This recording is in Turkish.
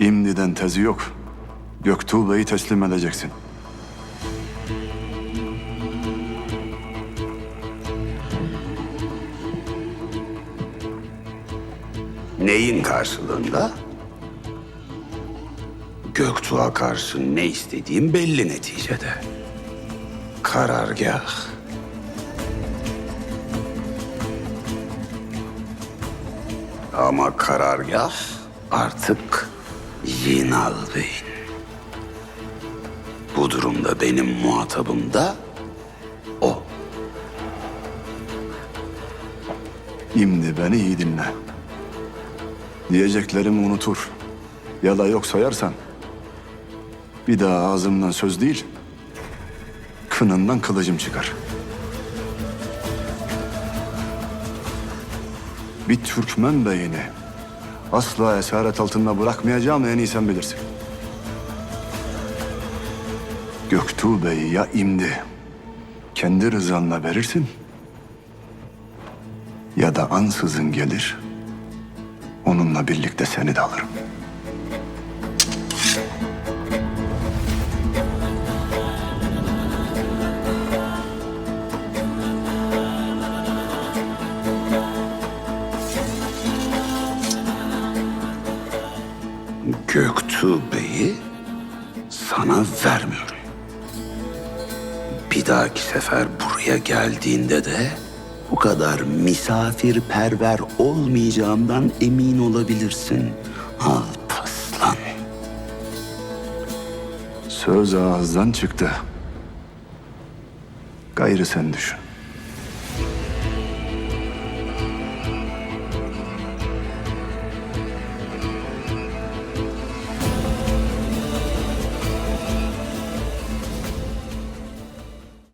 İmdi'den tezi yok. Göktuğ Bey'i teslim edeceksin. Neyin karşılığında? Göktuğ'a karşı ne istediğim belli neticede. Karargah. Ama karargah artık Yinal Bey'in. Bu durumda benim muhatabım da o. İmdi beni iyi dinle. Diyeceklerimi unutur. Ya da yok sayarsan. Bir daha ağzımdan söz değil. Kınından kılıcım çıkar. Bir Türkmen beyini asla esaret altında bırakmayacağım en iyi sen bilirsin. Göktuğ Bey'i ya imdi kendi rızanla verirsin ya da ansızın gelir. Onunla birlikte seni de alırım. Göktuğ Bey'i sana vermiyorum. Bir dahaki sefer buraya geldiğinde de bu kadar misafirperver olmayacağımdan emin olabilirsin. Alpaslan. Söz ağızdan çıktı. Gayrı sen düşün.